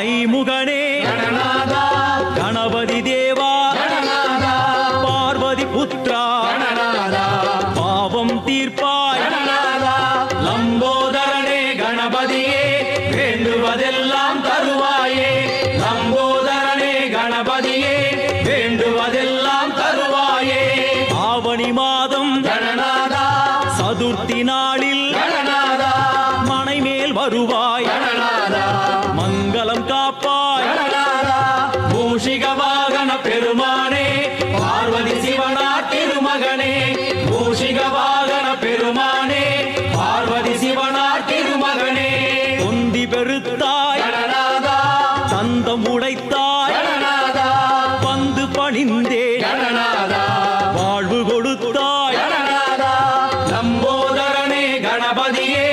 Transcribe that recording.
ஆனை முகனே. கணநாதா கணபதி தேவா. பார்வதி புத்ரா. பாவம் தீர்ப்பாய். லம்போதரனே கணபதியே வேண்டுவதெல்லாம் தருவாயே. லம்போதரனே கணபதியே வேண்டுவதெல்லாம் தருவாயே. ஆவணி மாதம் கணநாதா சதுர்த்தி நாளில் வருவாய் கணநாதா மங்களம் காப்பாய் மூஷிக வாகன பெருமானே பார்வதி சிவனா திருமகனே. மூஷிக வாகன பெருமானே பார்வதி சிவனா திருமகனே. பொந்தி பெருத்தாய் தந்தம் உடைத்தாய் வந்து பணிந்தே. வாழ்வு கொடுத்தாய். நம்போதரனே கணபதியே